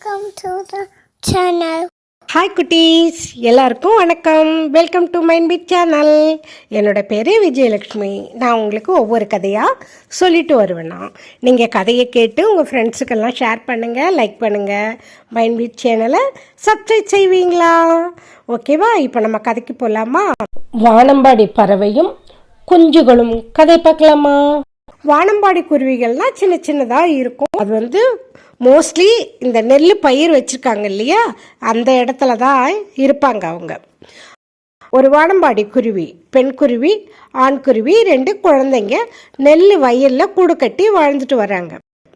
Welcome to the channel hi குட்டீஸ். எல்லாருக்கும் வணக்கம். Welcome to mine bit channel என்னோட பேர் விஜயலக்ஷ்மி நான் உங்களுக்கு ஒவ்வொரு கதையாக சொல்லிட்டு வருவேண்ணா நீங்கள் கதையை கேட்டு உங்கள் ஃப்ரெண்ட்ஸுக்கெல்லாம் ஷேர் பண்ணுங்கள் லைக் பண்ணுங்கள் மைன் பிட் சேனலை சப்ஸ்கிரைப் செய்வீங்களா? ஓகேவா இப்போ நம்ம கதைக்கு போகலாமா வானம்பாடி பறவையும் குஞ்சுகளும் கதை பார்க்கலாமா? வானம்பாடி குருவிகள்லாம் சின்ன சின்னதாக இருக்கும். அது வந்து மோஸ்ட்லி இந்த நெல் பயிர் வச்சுருக்காங்க இல்லையா? அந்த இடத்துல தான் இருப்பாங்க அவங்க. ஒரு வானம்பாடி குருவி பெண் குருவி ஆண் குருவி ரெண்டு குழந்தைங்க நெல் வயலில் கூடு கட்டி வாழ்ந்துட்டு வராங்க.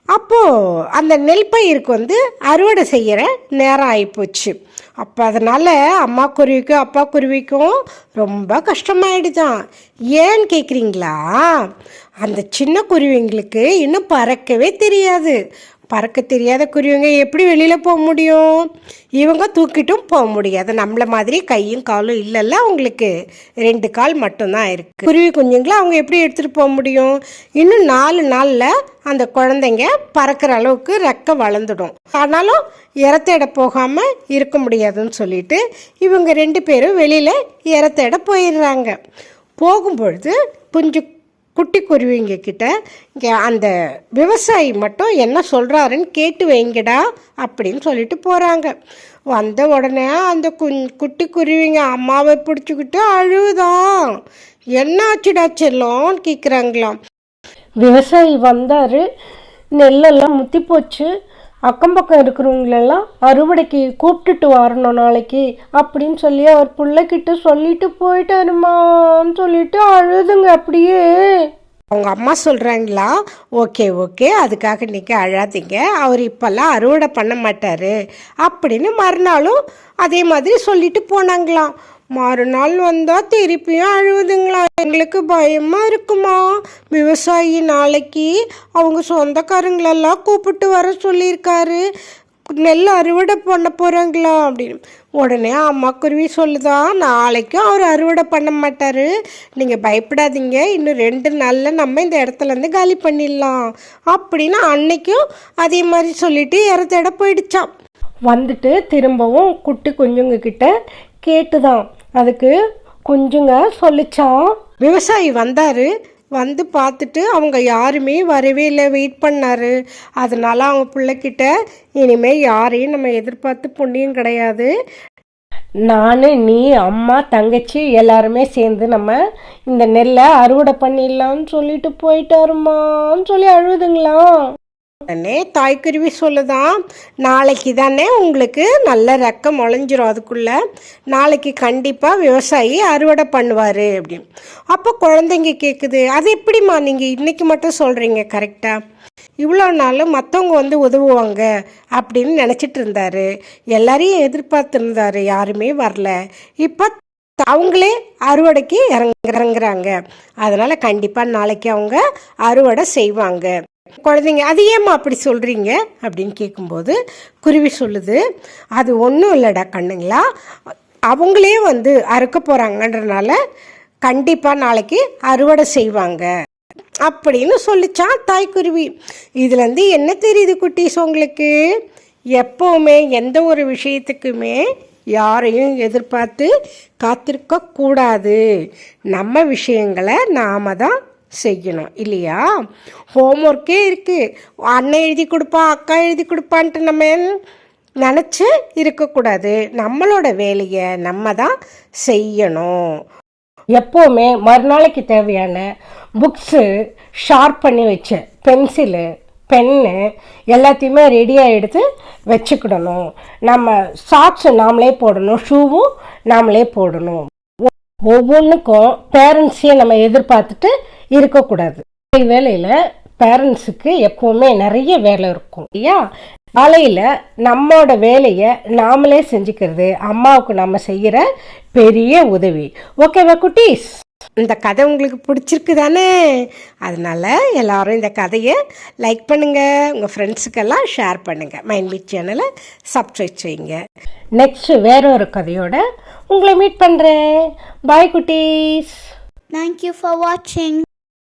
அப்போது அந்த நெல் பயிருக்கு வந்து அறுவடை செய்கிற நேரம் ஆகிப்போச்சு அப்போ அதனால் அம்மா குருவிக்கும் அப்பா குருவிக்கும் ரொம்ப கஷ்டமாயிடுதான் ஏன்னு கேட்குறீங்களா அந்த சின்ன குருவிங்களுக்கு இன்னும் பறக்கவே தெரியாது. பறக்க தெரியாத குருவிங்க எப்படி வெளியில் போக முடியும்? இவங்க தூக்கிட்டும் போக முடியாது. நம்மள மாதிரி கையும் காலும் இல்லைல்ல. அவங்களுக்கு ரெண்டு கால் மட்டும்தான் இருக்குது குருவி குஞ்சுங்களை அவங்க எப்படி எடுத்துகிட்டு போக முடியும்? இன்னும் நாலு நாளில் அந்த குழந்தைங்க பறக்கிற அளவுக்கு ரெக்கை வளர்ந்துடும். ஆனாலும் இறத்தேட போகாமல் இருக்க முடியாதுன்னு சொல்லிட்டு இவங்க ரெண்டு பேரும் வெளியில் இறத்தேட போயிடுறாங்க. போகும்பொழுது புஞ்சு குட்டி குருவிங்க கிட்ட இங்கே அந்த விவசாயி மட்டும் என்ன சொல்கிறாருன்னு கேட்டு வைங்கடா அப்படின்னு சொல்லிட்டு போகிறாங்க வந்த உடனே அந்த குஞ் குட்டி குருவிங்க அம்மாவை பிடிச்சிக்கிட்டு அழுதான் என்னாச்சுடா செல்லோன்னு கேட்குறாங்களாம் விவசாயி வந்தார் நெல்லெல்லாம் முத்தி போச்சு அக்கம் பக்கம் இருக்கிறவங்களெல்லாம் அறுவடைக்கு கூப்பிட்டுட்டு வரணும் நாளைக்கு அப்படின்னு சொல்லி அவர் பிள்ளைக்கிட்ட சொல்லிட்டு போயிட்டாருமான்னு சொல்லிட்டு அழுதுங்க அப்படியே. அவங்க அம்மா சொல்கிறாங்களா ஓகே ஓகே அதுக்காக நீங்கள் அழாதீங்க. அவர் இப்போல்லாம் அறுவடை பண்ண மாட்டார். அப்படின்னு மறுநாளும் அதே மாதிரி சொல்லிட்டு போனாங்களாம். மறுநாள் வந்தால் திருப்பியும் அழுவுதுங்களா? எங்களுக்கு பயமாக இருக்குமா? விவசாயி நாளைக்கு அவங்க சொந்தக்காரங்களெல்லாம் கூப்பிட்டு வர சொல்லியிருக்காரு. நெல் அறுவடை பண்ண போகிறாங்களா அப்படின்னு. உடனே அம்மா குருவி சொல்லுதா நாளைக்கும் அவர் அறுவடை பண்ண மாட்டார். நீங்கள் பயப்படாதீங்க. இன்னும் ரெண்டு நாளில் நம்ம இந்த இடத்துலேருந்து காலி பண்ணிடலாம். அப்படின்னு அன்னைக்கும் அதே மாதிரி சொல்லிட்டு இறத்தேட போயிடுச்சான் வந்துட்டு திரும்பவும் குட்டி குஞ்சுங்க கிட்ட கேட்டுதான். அதுக்கு குஞ்சுங்க சொல்லிச்சான் விவசாயி வந்தார். வந்து பார்த்துட்டு அவங்க யாருமே வரவே இல்லை. வெயிட் பண்ணாரு. அதனால அவங்க பிள்ளைக்கிட்ட இனிமேல் யாரையும் நம்ம எதிர்பார்த்து புண்ணியம் கிடையாது. நான் நீ அம்மா தங்கச்சி எல்லாருமே சேர்ந்து நம்ம இந்த நெல்லை அறுவடை பண்ணிடலாம்னு சொல்லிட்டு போயிட்டாருமான்னு சொல்லி அழுதுங்களாம். உடனே தாய்க்குருவி சொல்லுதான் நாளைக்கு தானே உங்களுக்கு நல்ல ரெக்கம் முளைஞ்சிரும் அதுக்குள்ள. நாளைக்கு கண்டிப்பாக விவசாயி அறுவடை பண்ணுவார் அப்படின்னு. அப்போ குழந்தைங்க கேட்குது அது எப்படிம்மா நீங்கள் இன்றைக்கி மட்டும் சொல்கிறீங்க கரெக்டாக இவ்வளோ நாள் மற்றவங்க வந்து உதவுவாங்க அப்படின்னு நினச்சிட்டு இருந்தாரு. எல்லாரையும் எதிர்பார்த்துருந்தாரு யாருமே வரல. இப்போ அவங்களே அறுவடைக்கு இறங்க இறங்குறாங்க. அதனால் கண்டிப்பாக நாளைக்கு அவங்க அறுவடை செய்வாங்க. குழந்தைங்க அது ஏம்மா அப்படி சொல்கிறீங்க அப்படின்னு கேட்கும்போது குருவி சொல்லுது அது ஒன்றும் இல்லைடா கண்ணுங்களா அவங்களே வந்து அறுக்க போகிறாங்கன்றனால கண்டிப்பாக நாளைக்கு அறுவடை செய்வாங்க. அப்படின்னு சொல்லிச்சான் தாய்க்குருவி இதுலேருந்து என்ன தெரியுது குட்டீஸ் உங்களுக்கு? எப்போவுமே எந்த ஒரு விஷயத்துக்குமே யாரையும் எதிர்பார்த்து காத்திருக்க கூடாது நம்ம விஷயங்களை நாம தான் செய்யணும் இல்லையா? ஹோம்ஒர்க்கே இருக்குது அண்ணன் எழுதி கொடுப்பான் அக்கா எழுதி கொடுப்பான்ட்டு நம்ம நினச்சி இருக்கக்கூடாது. நம்மளோட வேலையை நம்ம தான் செய்யணும். எப்போவுமே மறுநாளைக்கு தேவையான புக்ஸு ஷார்ப் பண்ணி வச்ச பென்சிலு பென்னு எல்லாத்தையுமே ரெடியாக எடுத்து வச்சுக்கிடணும். நம்ம சாக்ஸு நாமளே போடணும் ஷூவும் நாமளே போடணும். ஒவ்வொன்றுக்கும் பேரண்ட்ஸையும் நம்ம எதிர்பார்த்துட்டு இருக்கக்கூடாது. வேலையில் பேரண்ட்ஸுக்கு எப்போவுமே நிறைய வேலை இருக்கும். இல்லையா? காலையில் நம்மளோட வேலையை நாமளே செஞ்சுக்கிறது அம்மாவுக்கு நம்ம செய்கிற பெரிய உதவி. ஓகேவா குட்டீஸ்? இந்த கதை உங்களுக்கு பிடிச்சிருக்கு தானே அதனால் எல்லோரும் இந்த கதையை லைக் பண்ணுங்கள் உங்கள் ஃப்ரெண்ட்ஸுக்கெல்லாம் ஷேர் பண்ணுங்கள் மைண்ட் மீட் சேனலை சப்ஸ்கிரைப் செய்யுங்க. நெக்ஸ்ட்டு வேற ஒரு கதையோட உங்களை மீட் பண்ணுறேன் பாய் குட்டீஸ். தேங்க்யூ ஃபார் வாட்சிங்.